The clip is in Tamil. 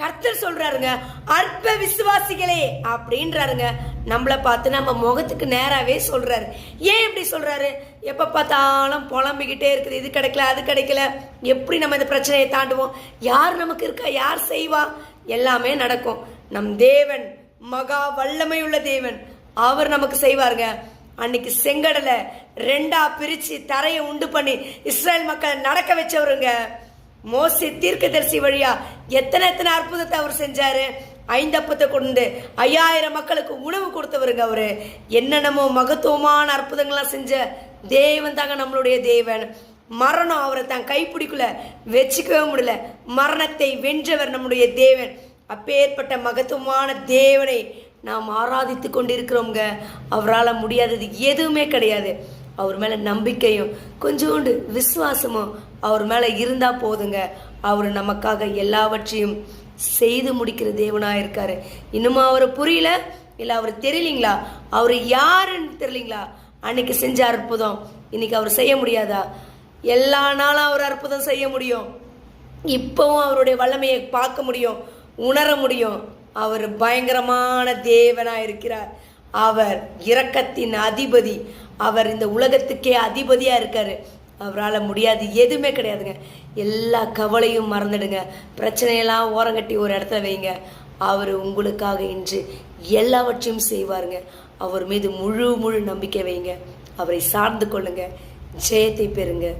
கர்த்தர் சொல்றாருங்க அற்ப விசுவாசிகளே அப்படின்றாருங்க. நம்மளை பார்த்து நம்ம முகத்துக்கு நேராகவே சொல்றாரு. ஏன் இப்படி சொல்றாரு? எப்போ பார்த்தாலும் புலம்பிக்கிட்டே இருக்குது. இது கிடைக்கல அது கிடைக்கல. எப்படி நம்ம இந்த பிரச்சனையை தாண்டுவோம்? யார் நமக்கு இருக்கா? யார் செய்வா? எல்லாமே நடக்கும். நம் தேவன் மகா வல்லமை உள்ள தேவன். அவர் நமக்கு செய்வாருங்க. அன்னைக்கு செங்கடலை ரெண்டா பிரித்து தரையை உண்டு பண்ணி இஸ்ரேல் மக்களை நடக்க வச்சவருங்க. மோசி தீர்க்கதரிசி வழியா எத்தனை எத்தனை அற்புதத்தை அவர் செஞ்சாரு? ஐந்தப்பத்தை கொண்டு ஐயாயிரம் மக்களுக்கு உணவு கொடுத்தவருங்க அவரு. என்னென்னமோ மகத்துவமான அற்புதங்கள்லாம் செஞ்ச தேவன் தாங்க நம்மளுடைய தேவன். மரணம் அவரை தான் கைப்பிடிக்குள்ள வச்சுக்கவே முடியல. மரணத்தை வென்றவர் நம்முடைய தேவன். அப்பேற்பட்ட மகத்துவமான தேவனை நாம் ஆராதித்து கொண்டிருக்கிறோங்க அவரால் முடியாதது எதுவுமே கிடையாது. அவர் மேலே நம்பிக்கையும் கொஞ்சோண்டு விசுவாசமும் அவர் மேலே இருந்தால் போதுங்க. அவர் நமக்காக எல்லாவற்றையும் செய்து முடிக்கிற தேவனாக இருக்காரு. இன்னுமா அவர் புரியல? இல்லை அவர் தெரியலீங்களா? அவர் யாருன்னு தெரியலீங்களா? அன்னைக்கு செஞ்ச அற்புதம். இன்னைக்கு அவர் செய்ய முடியாதா? எல்லா நாளும் அவர் அற்புதம் செய்ய முடியும். இப்பவும் அவருடைய வல்லமையை பார்க்க முடியும் உணர முடியும். அவர் பயங்கரமான தேவனாக இருக்கிறார். அவர் இரக்கத்தின் அதிபதி. அவர் இந்த உலகத்துக்கே அதிபதியாக இருக்கார். அவரால் முடியாது எதுவுமே கிடையாதுங்க. எல்லா கவலையும் மறந்துடுங்க. பிரச்சனையெல்லாம் ஓரங்கட்டி ஒரு இடத்துல வைங்க. அவர் உங்களுக்காக இன்று எல்லாவற்றையும் செய்வாருங்க. அவர் மீது முழு முழு நம்பிக்கை வைங்க. அவரை சார்ந்து கொள்ளுங்க. ஜெயத்தை பெறுங்க.